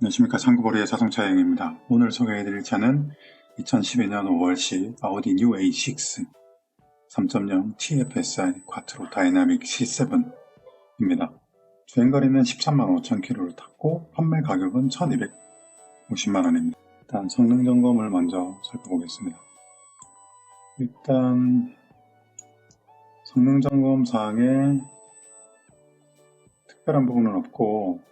안녕하십니까 상구보리의 자동차 여행입니다. 오늘 소개해드릴 차는 2012년 5월시 아우디 뉴 A6 3.0 TFSI 쿼트로 다이나믹 C7입니다. 주행거리는 13만 5천 킬로를 탔고 판매 가격은 1250만 원입니다. 일단 성능 점검을 먼저 살펴보겠습니다. 일단 성능 점검 사항에 특별한 부분은 없고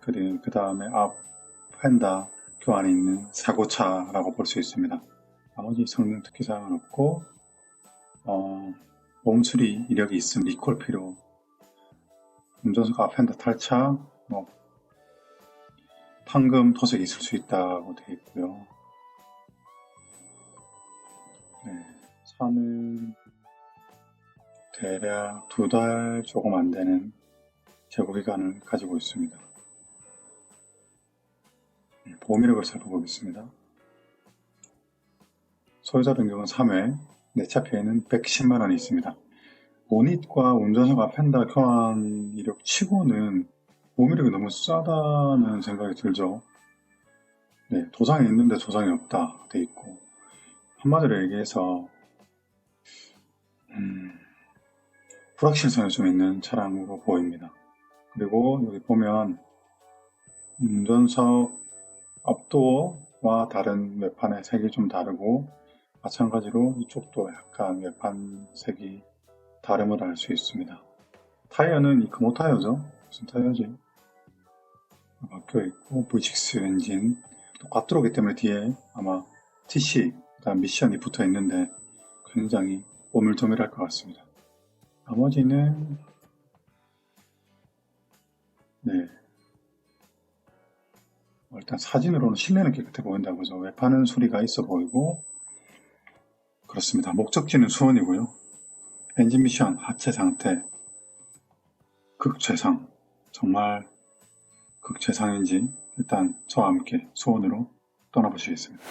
그리고 그 다음에 앞 펜다 교환이 있는 사고차라고 볼 수 있습니다. 나머지 성능 특기사항은 없고 어, 몸수리 이력이 있음 리콜 필요 운전석 앞 펜다 탈착 뭐 판금 토색이 있을 수 있다고 되어 있고요. 네, 차는 대략 두 달 조금 안 되는 재고 기간을 가지고 있습니다. 네, 보험이력을 살펴보겠습니다. 소유자 변경은 3회, 내차 피해는 110만원이 있습니다. 모닛과 운전석과 펜다 교환 이력 치고는 보험이력이 너무 싸다는 생각이 들죠. 네, 도장이 있는데 도장이 없다 돼 있고 한마디로 얘기해서 음, 불확실성이 좀 있는 차량으로 보입니다. 그리고 여기 보면 운전석 앞도어와 다른 외판의 색이 좀 다르고 마찬가지로 이쪽도 약간 외판 색이 다름을 알 수 있습니다. 타이어는 이 금호 타이어죠. 무슨 타이어지? 바뀌어 있고 V6 엔진 또 꽈뚜로기 때문에 뒤에 아마 TC 그다음 미션이 붙어 있는데 굉장히 오밀조밀할 것 같습니다. 나머지는 네. 어, 일단 사진으로는 실내는 깨끗해 보인다고 해서 외판은 수리가 있어 보이고 그렇습니다. 목적지는 수원이고요. 엔진 미션 하체 상태 극최상 정말 극최상인지 일단 저와 함께 수원으로 떠나보시겠습니다.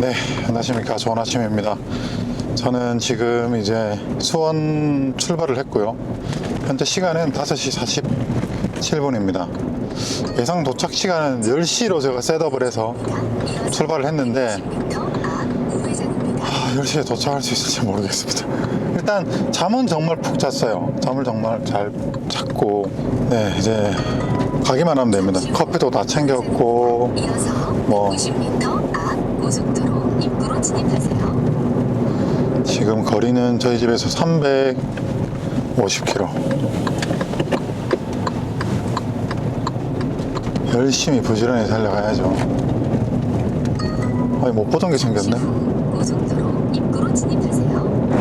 네, 안녕하십니까. 좋은 아침입니다. 저는 지금 이제 수원 출발을 했고요. 현재 시간은 5시 47분입니다. 예상 도착 시간은 10시로 제가 셋업을 해서 출발을 했는데 아, 10시에 도착할 수 있을지 모르겠습니다. 일단 잠은 정말 푹 잤어요. 잠을 정말 잘 잤고 네 이제 가기만 하면 됩니다. 커피도 다 챙겼고 뭐 50m 앞 고속도로 입구로 진입하세요. 지금 거리는 저희 집에서 350km. 열심히 부지런히 달려가야죠. 아니 못 보던 게 생겼네.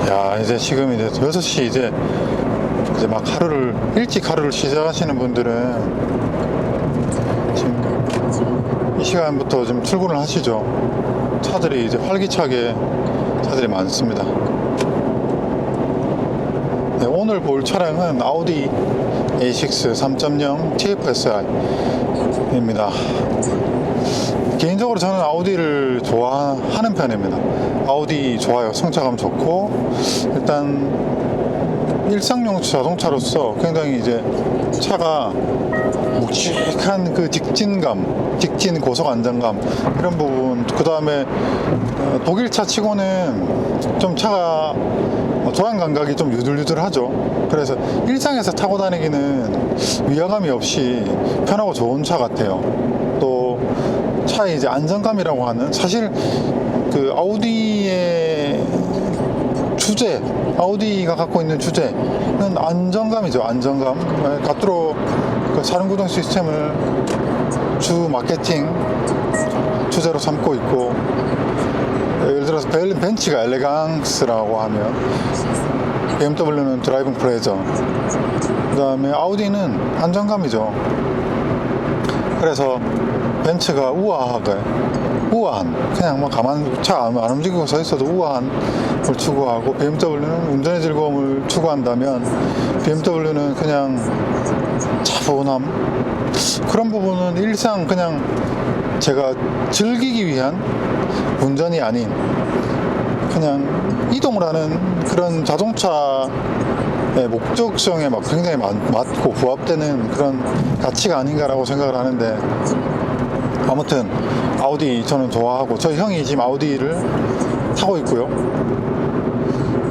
야 이제 지금 이제 6시 이제 이제 막 하루를 일찍 하루를 시작하시는 분들은 지금 이 시간부터 좀 출근을 하시죠. 차들이 이제 활기차게 차들이 많습니다. 네, 오늘 볼 차량은 아우디 A6 3.0 TFSI입니다. 개인적으로 저는 아우디를 좋아하는 편입니다. 아우디 좋아요. 성차감 좋고 일단 일상용 자동차로서 굉장히 이제 차가 묵직한 그 직진감, 직진 고속 안정감 이런 부분. 그 다음에 독일차 치고는 좀 차가 어, 조향 감각이 좀 유들유들하죠. 그래서 일상에서 타고 다니기는 위화감이 없이 편하고 좋은 차 같아요. 또 차의 이제 안정감이라고 하는 사실 그 아우디의 주제, 아우디가 갖고 있는 주제는 안정감이죠. 안정감. 갓뚜로 그 사륜 구동 시스템을 주 마케팅 주제로 삼고 있고 들어서 벨- 벤츠가 엘레강스라고 하면 BMW는 드라이빙 플레저 그 다음에 아우디는 안정감이죠. 그래서 벤츠가 우아하게 우아한 그냥 뭐 가만 차안 움직이고 서 있어도 우아한 걸 추구하고 BMW는 운전의 즐거움을 추구한다면 BMW는 그냥 차분함? 그런 부분은 일상 그냥 제가 즐기기 위한 운전이 아닌 그냥 이동을 하는 그런 자동차 예, 목적성에 막 굉장히 맞, 맞고 부합되는 그런 가치가 아닌가라고 생각을 하는데 아무튼 아우디 저는 좋아하고 저희 형이 지금 아우디를 타고 있고요.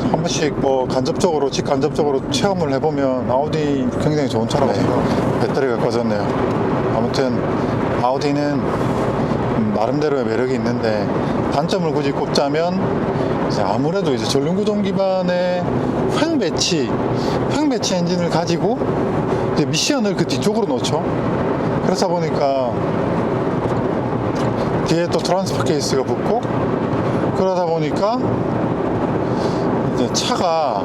한 번씩 뭐 간접적으로 직간접적으로 체험을 해보면 아우디 굉장히 좋은 차라고 생각합니다. 배터리가 꺼졌네요. 아무튼 아우디는 음, 나름대로의 매력이 있는데 단점을 굳이 꼽자면 이제 아무래도 이제 전륜구동 기반의 횡 배치, 횡 배치 엔진을 가지고 이제 미션을 그 뒤쪽으로 놓죠. 그러다 보니까 뒤에 또 트랜스퍼 케이스가 붙고 그러다 보니까 이제 차가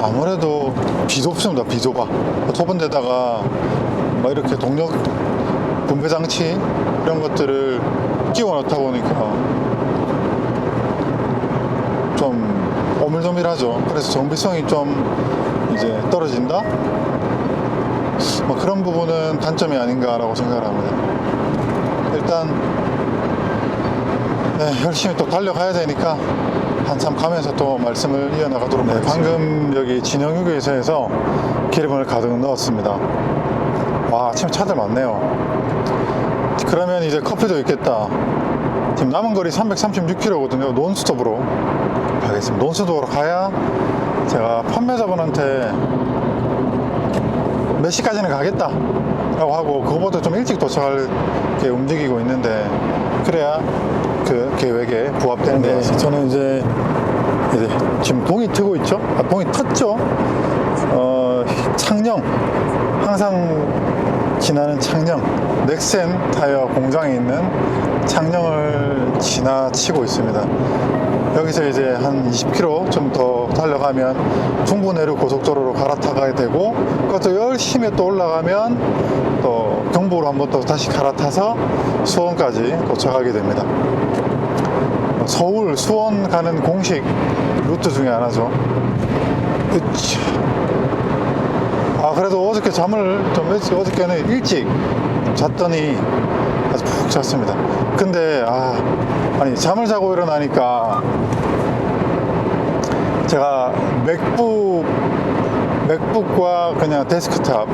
아무래도 비도 없습니다. 비도가 좁은 데다가 뭐 이렇게 동력 분배 장치 이런 것들을 끼워 넣다 보니까 좀 오밀조밀하죠. 그래서 정비성이 좀 이제 떨어진다. 뭐 그런 부분은 단점이 아닌가라고 생각을 합니다. 일단 네, 열심히 또 달려가야 되니까 한참 가면서 또 말씀을 이어나가도록 네, 방금 여기 진영휴게소에서 기름을 가득 넣었습니다. 와, 아침에 차들 많네요. 그러면 이제 커피도 있겠다. 지금 남은 거리 336km거든요. 논스톱으로 가겠습니다. 논스톱으로 가야 제가 판매자분한테 몇 시까지는 가겠다 라고 하고 그거보다 좀 일찍 도착할 게 움직이고 있는데 그래야 그 계획에 부합되는 데 저는 이제 이제 지금 동이 트고 있죠 아, 동이 텄죠 어, 창녕 항상 지나는 창녕 넥센 타이어 공장에 있는 창녕을 지나치고 있습니다 여기서 이제 한 20km 좀 더 달려가면 중부 내륙 고속도로로 갈아타게 되고 그것도 열심히 또 올라가면 또 경부로 한번 또 다시 갈아타서 수원까지 도착하게 됩니다. 서울, 수원 가는 공식 루트 중에 하나죠. 으쌰. 아, 그래도 어저께 잠을 좀 일찍, 어저께는 일찍 잤더니 아주 푹 잤습니다. 근데, 아, 아니, 잠을 자고 일어나니까 제가 맥북, 맥북과 그냥 데스크탑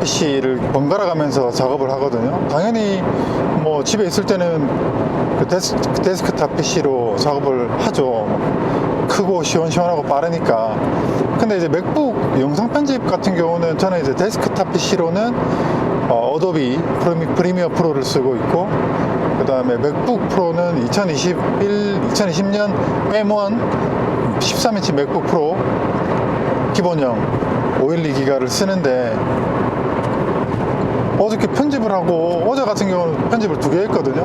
PC를 번갈아 가면서 작업을 하거든요. 당연히 뭐 집에 있을 때는 그 데스, 데스크탑 PC로 작업을 하죠. 크고 시원시원하고 빠르니까. 근데 이제 맥북 영상 편집 같은 경우는 저는 이제 데스크탑 PC로는 어, 어도비 프리미, 프리미어 프로를 쓰고 있고 그 다음에 맥북 프로는 2021, 2020년 M1 13인치 맥북 프로 기본형 512 기가를 쓰는데 어저께 편집을 하고 어제 같은 경우는 편집을 두 개 했거든요.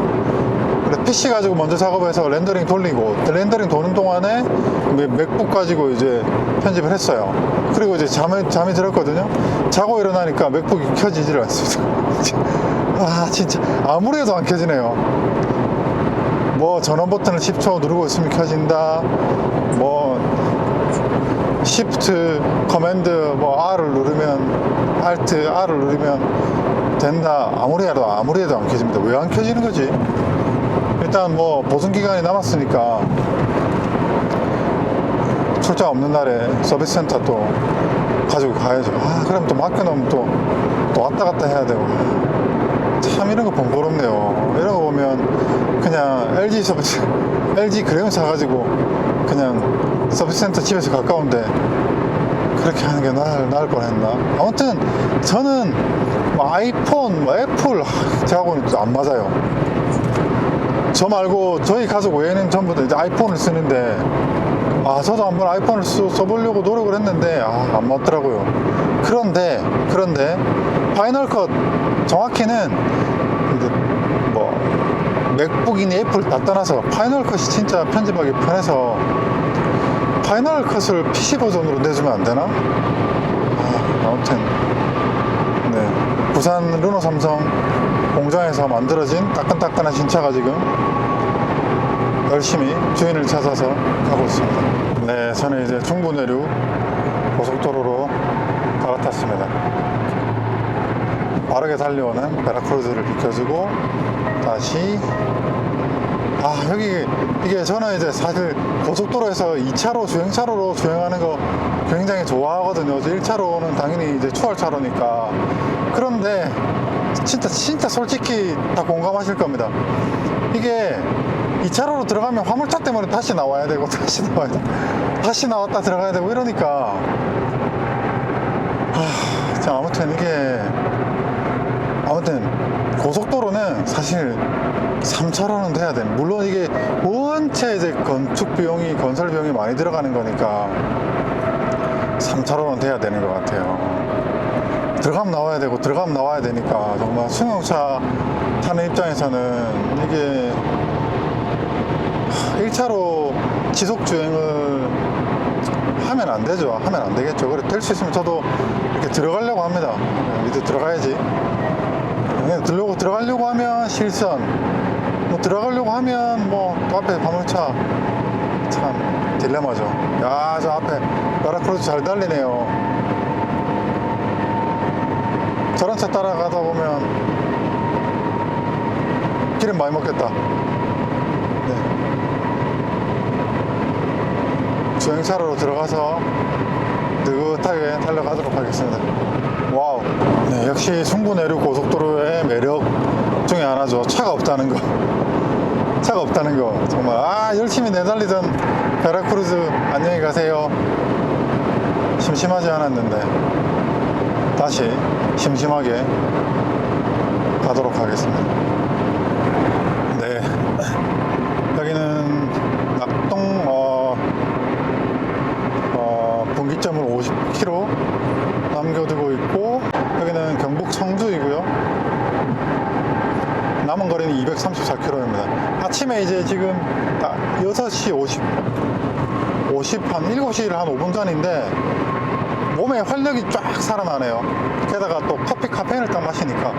그래 PC 가지고 먼저 작업해서 렌더링 돌리고 렌더링 도는 동안에 맥- 맥북 가지고 이제 편집을 했어요. 그리고 이제 잠에 잠이 들었거든요. 자고 일어나니까 맥북이 켜지질 않습니다. 아 진짜 아무래도 안 켜지네요. 뭐 전원 버튼을 10초 누르고 있으면 켜진다. 뭐 Shift, 커맨드, 뭐 R을 누르면 Alt, R을 누르면 된다. 아무리 해도 아무리 해도 안 켜집니다. 왜 안 켜지는 거지? 일단 뭐 보증 기간이 남았으니까 출장 없는 날에 서비스 센터 또 가지고 가야죠. 아, 그럼 또 맡겨놓으면 또, 또 왔다 갔다 해야 되고. 참 이런 거 번거롭네요. 거 보면 그냥 LG 서비스, LG 그램 사가지고 그냥 서비스 센터 집에서 가까운데 그렇게 하는 게 나을, 나을 뻔했나. 아무튼 저는 뭐 아이폰, 뭐 애플 하, 저하고는 안 맞아요. 저 말고 저희 가족 외에는 전부 다 이제 아이폰을 쓰는데 아 저도 한번 아이폰을 써, 써보려고 노력을 했는데 아 안 맞더라고요. 그런데 그런데 파이널 컷 정확히는 이제 뭐 맥북이니 애플 다 떠나서 파이널 컷이 진짜 편집하기 편해서 파이널 컷을 PC 버전으로 내주면 안 되나? 아, 아무튼 네 부산 르노 삼성 공장에서 만들어진 따끈따끈한 신차가 지금 열심히 주인을 찾아서 가고 있습니다. 네, 저는 이제 중부 내륙 고속도로로 갈아탔습니다. 빠르게 달려오는 베라크루즈를 비켜주고 다시 아 여기 이게 저는 이제 사실 고속도로에서 2차로 주행차로로 주행하는 거 굉장히 좋아하거든요. 1차로는 당연히 이제 추월차로니까. 그런데 진짜 진짜 솔직히 다 공감하실 겁니다. 이게 2차로로 들어가면 화물차 때문에 다시 나와야 되고 다시 나와야 돼. 다시 나왔다 들어가야 되고 이러니까. 아, 자 아무튼 이게 아무튼 고속도로는 사실 3차로는 돼야 돼. 물론 이게 원체 이제 건축 비용이 건설 비용이 많이 들어가는 거니까 3차로는 돼야 되는 것 같아요. 들어가면 나와야 되고 들어가면 나와야 되니까 정말 승용차 타는 입장에서는 이게 1차로 지속 주행을 하면 안 되죠. 하면 안 되겠죠. 그래 될 수 있으면 저도 이렇게 들어가려고 합니다. 이제 들어가야지. 그냥 들려고 들어가려고 하면 실선, 뭐 들어가려고 하면 뭐 또 앞에 화물차 참 딜레마죠. 야, 저 앞에 라라크루즈 잘 달리네요. 저런 차 따라가다 보면 기름 많이 먹겠다. 네. 주행차로로 들어가서 느긋하게 달려가도록 하겠습니다. 와우. 네, 역시 중부 내륙 고속도로의 매력 중에 하나죠. 차가 없다는 거. 차가 없다는 거. 정말, 아, 열심히 내달리던 베라크루즈 안녕히 가세요. 심심하지 않았는데, 다시 심심하게 가도록 하겠습니다. 네. 여기는 낙동, 어, 어, 분기점을 50km 남겨두고 있고 여기는 경북 청주이고요 남은 거리는 234km입니다 아침에 이제 지금 딱 6시 50 50, 한 7시 한 5분 전인데 몸에 활력이 쫙 살아나네요 게다가 또 커피 카페인을 딱 마시니까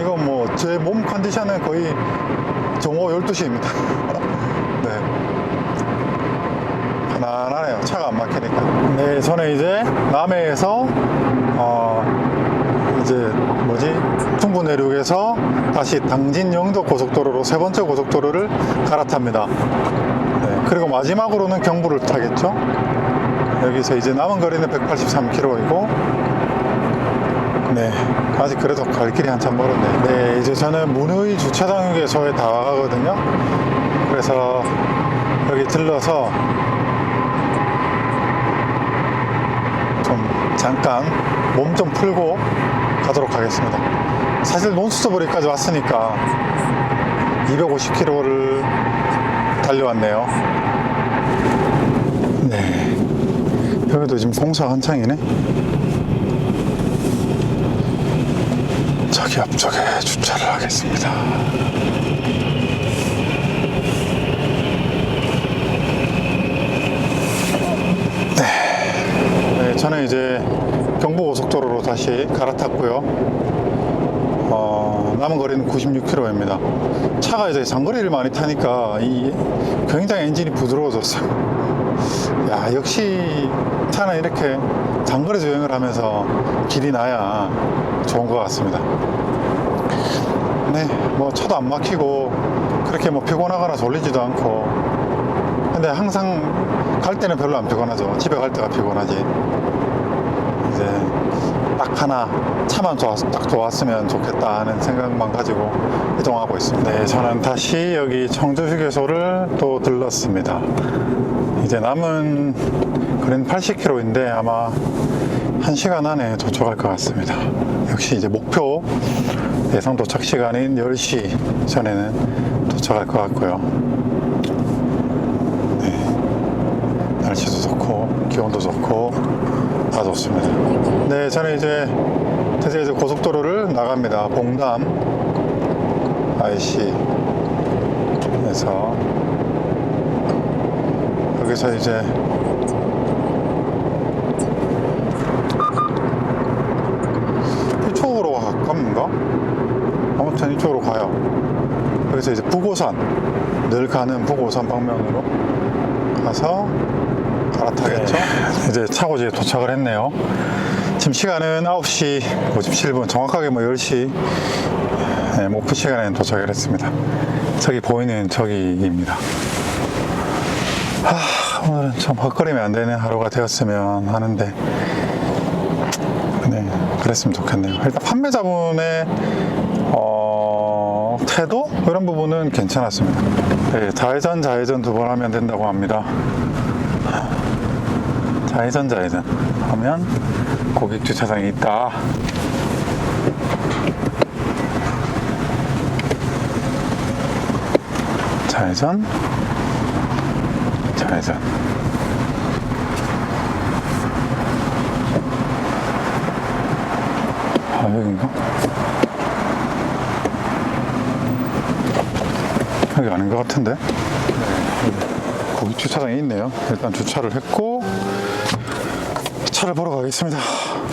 이거 뭐제 몸 컨디션은 거의 정오 12시입니다 네. 편안하네요. 차가 안 막히니까. 네, 저는 이제 남해에서 어 이제 뭐지 중부 내륙에서 다시 당진 영덕 고속도로로 세 번째 고속도로를 갈아탑니다. 네, 그리고 마지막으로는 경부를 타겠죠. 여기서 이제 남은 거리는 183km이고 네, 아직 그래도 갈 길이 한참 멀었네. 네, 이제 저는 문의 주차장 휴게소에 다 와가거든요. 그래서 여기 들러서 좀 잠깐 몸 좀 풀고 가도록 하겠습니다. 사실 논스톱으로까지 왔으니까 250km를 달려왔네요. 네. 여기도 지금 공사 한창이네. 저기 앞쪽에 주차를 하겠습니다. 네, 저는 이제 경부고속도로로 다시 갈아탔고요. 어, 남은 거리는 96km입니다. 차가 이제 장거리를 많이 타니까 이 굉장히 엔진이 부드러워졌어요. 야, 역시 차는 이렇게 장거리 주행을 하면서 길이 나야 좋은 것 같습니다. 네, 뭐 차도 안 막히고 그렇게 뭐 피곤하거나 졸리지도 않고 근데 항상 갈 때는 별로 안 피곤하죠. 집에 갈 때가 피곤하지. 이제 딱 하나 차만 좋았, 딱 좋았으면 좋겠다 하는 생각만 가지고 이동하고 있습니다. 네, 저는 다시 여기 청주 휴게소를 또 들렀습니다. 이제 남은 거리는 80km인데 아마 1시간 안에 도착할 것 같습니다. 역시 이제 목표 예상 도착 시간인 10시 전에는 도착할 것 같고요. 날씨도 좋고 기온도 좋고 다 좋습니다. 네, 저는 이제 드디어 이제 고속도로를 나갑니다. 봉담 IC에서 여기서 이제 이쪽으로 가깝는가? 아무튼 이쪽으로 가요. 여기서 이제 부고산 늘 가는 부고산 방면으로 가서 갈아타겠죠? 이제 차고지에 도착을 했네요. 지금 시간은 9시 57분, 정확하게 뭐 10시 네, 목표 시간에 도착을 했습니다. 저기 보이는 저기입니다. 아, 오늘은 좀 헛거리면 안 되는 하루가 되었으면 하는데, 네, 그랬으면 좋겠네요. 일단 판매자분의 어, 태도 이런 부분은 괜찮았습니다. 네, 좌회전 좌회전 두 번 하면 된다고 합니다. 좌회전 좌회전 하면 고객 주차장이 있다. 좌회전 좌회전 아 여긴가? 여기 아닌 것 같은데? 네, 거기 주차장이 있네요. 일단 주차를 했고 차를 보러 가겠습니다.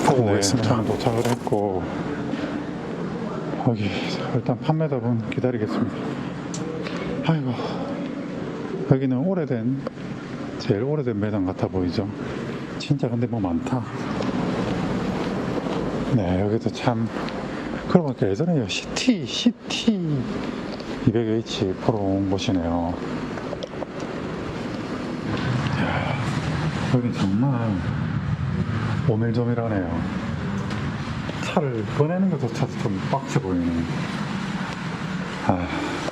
보고 오겠습니다. 저는 도착을 했고 여기 일단 판매자분 기다리겠습니다. 아이고 여기는 오래된 제일 오래된 매장 같아 보이죠? 진짜 근데 뭐 많다. 네 여기도 참 그러고 보니까 예전에 요 CT CT 200H 보러 온 곳이네요. 여긴 정말 오밀조밀하네요. 차를 꺼내는 것조차 좀 빡세 보이네. 아,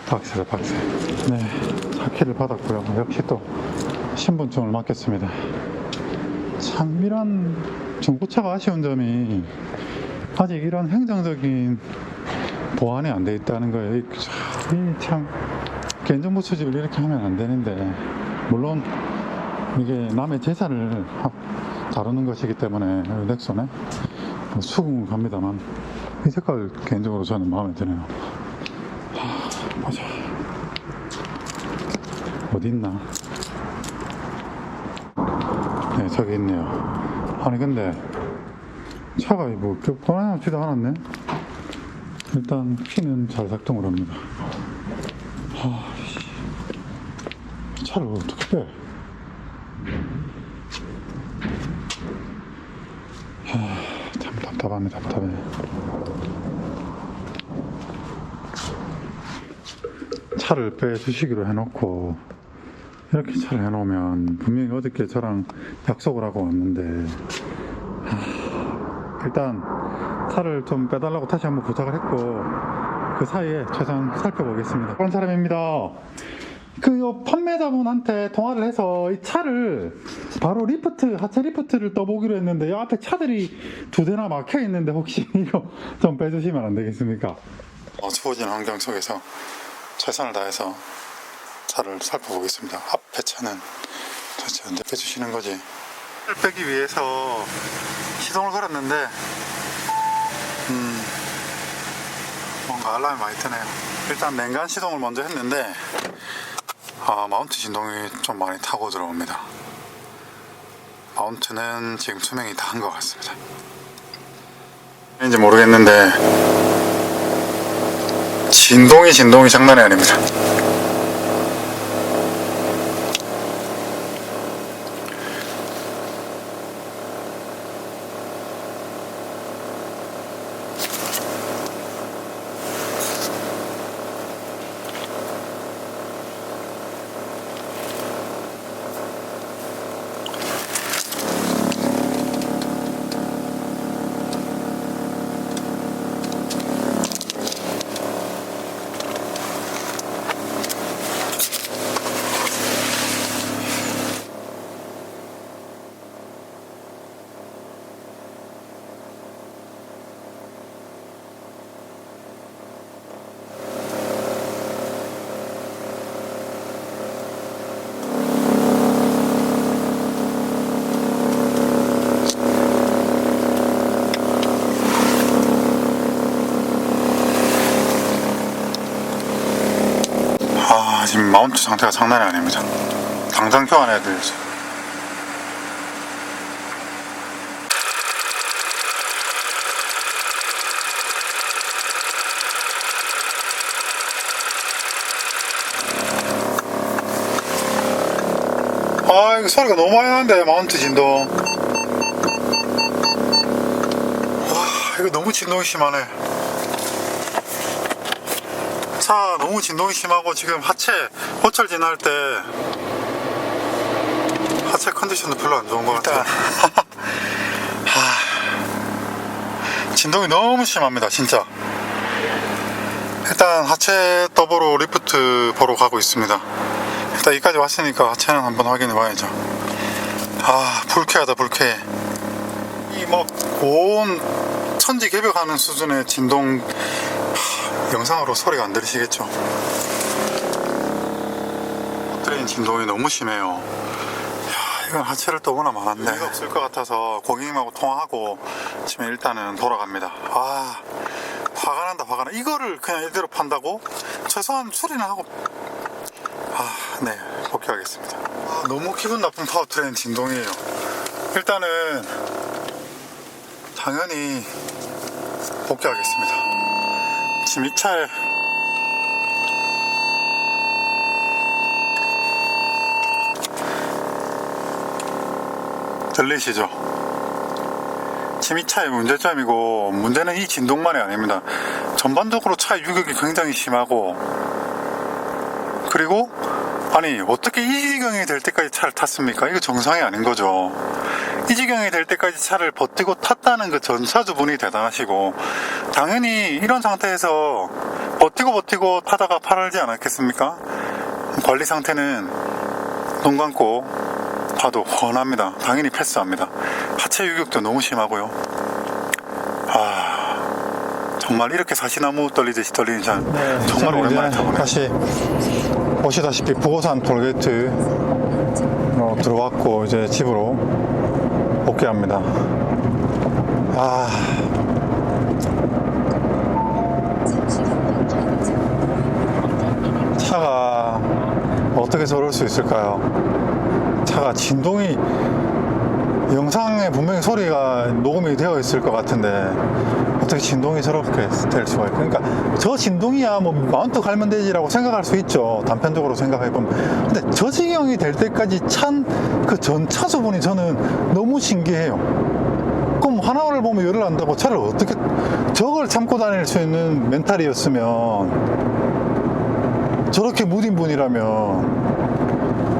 빡세다, 빡세. 네, 차 키를 받았고요. 역시 또 신분증을 맡겼습니다. 참, 이런 중고차가 아쉬운 점이 아직 이런 행정적인 보완이 안 돼 있다는 거예요. 이 참, 개인정보 수집을 이렇게 하면 안 되는데, 물론 이게 남의 재산을 하- 다루는 것이기 때문에 넥슨에 뭐 수긍은 갑니다만 이 색깔 개인적으로 저는 마음에 드네요. 하, 보자. 어디 있나? 네, 저기 있네요. 아니 근데 차가 뭐 꺼내놓지도 않았네. 일단 키는 잘 작동을 합니다. 하, 씨. 차를 어떻게 빼? 참 답답하네 답답해 차를 빼주시기로 해놓고 이렇게 차를 해놓으면 분명히 어저께 저랑 약속을 하고 왔는데 하, 일단 차를 좀 빼달라고 다시 한번 부탁을 했고 그 사이에 최선 살펴보겠습니다 그런 사람입니다 그요 판매자분한테 통화를 해서 이 차를 바로 리프트 하체 리프트를 떠보기로 했는데 요 앞에 차들이 두 대나 막혀 있는데 혹시 이거 좀 빼주시면 안 되겠습니까? 어수어진 환경 속에서 최선을 다해서 차를 살펴보겠습니다. 앞에 차는 도대체 언제 빼주시는 거지? 빼기 위해서 시동을 걸었는데 음 뭔가 알람이 많이 뜨네요. 일단 냉간 시동을 먼저 했는데 아, 마운트 진동이 좀 많이 타고 들어옵니다. 마운트는 지금 투명이 다 한 것 같습니다. 인지 모르겠는데 진동이 진동이 장난이 아닙니다. 마운트 상태가 장난이 아닙니다. 당장 교환해야 되죠. 아, 이거 소리가 너무 많이 나는데, 마운트 진동. 이거 너무 진동이 심하네. 차 너무 진동이 심하고 지금 하체 호철 지날 때 하체 컨디션도 별로 안 좋은 것 같아요. 하, 진동이 너무 심합니다, 진짜. 일단 하체 더보로 리프트 보러 가고 있습니다. 일단 여기까지 왔으니까 하체는 한번 확인해 봐야죠. 아, 불쾌하다, 불쾌해. 이뭐 고온 천지 개벽하는 수준의 진동 하, 영상으로 소리가 안 들리시겠죠? 진동이 너무 심해요. 야, 이건 하체를 떠보나 말았네. 의미가 없을 것 같아서 고객님하고 통화하고 지금 일단은 돌아갑니다. 아, 화가 난다, 화가 나. 이거를 그냥 이대로 판다고? 최소한 수리는 하고. 아, 네, 복귀하겠습니다. 아, 너무 기분 나쁜 파워트레인 진동이에요. 일단은 당연히 복귀하겠습니다. 지금 이 차에 들리시죠? 지금 이 차의 문제점이고 문제는 이 진동만이 아닙니다. 전반적으로 차 유격이 굉장히 심하고 그리고 아니 어떻게 이 지경이 될 때까지 차를 탔습니까? 이거 정상이 아닌 거죠. 이 지경이 될 때까지 차를 버티고 탔다는 그 전차주분이 대단하시고 당연히 이런 상태에서 버티고 버티고 타다가 팔알지 않았겠습니까? 관리 상태는 눈 감고 봐도 훤합니다. 당연히 패스합니다. 하체 유격도 너무 심하고요. 아 정말 이렇게 사시나무 떨리듯이 떨리는 차 정말 저는 오랜만에 타보네요. 다시 보시다시피 부고산 톨게이트로 들어왔고 이제 집으로 복귀합니다. 아, 차가 어떻게 저럴 수 있을까요? 차가 진동이 영상에 분명히 소리가 녹음이 되어 있을 것 같은데 어떻게 진동이 저렇게 될 수가 있고. 그러니까 저 진동이야 뭐 마운트 갈면 되지라고 생각할 수 있죠. 단편적으로 생각해 보면. 근데 저 지경이 될 때까지 찬 그 전 차수분이 저는 너무 신기해요. 그럼 하나를 보면 열을 안다고 차를 어떻게 저걸 참고 다닐 수 있는 멘탈이었으면 저렇게 무딘 분이라면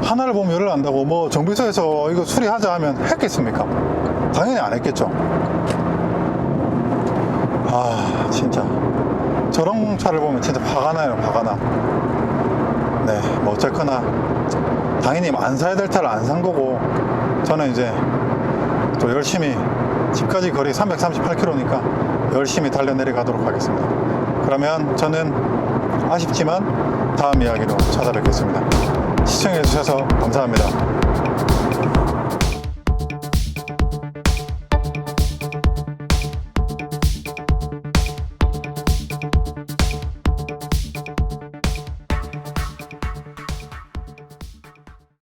하나를 보면 열을 안다고 뭐 정비소에서 이거 수리하자 하면 했겠습니까? 당연히 안 했겠죠. 아 진짜 저런 차를 보면 진짜 화가 나요 화가 나. 네, 뭐 어쨌거나 당연히 안 사야 될 차를 안 산 거고 저는 이제 또 열심히 집까지 거리 338km니까 열심히 달려 내려가도록 하겠습니다. 그러면 저는 아쉽지만 다음 이야기로 찾아뵙겠습니다. 시청해주셔서 감사합니다.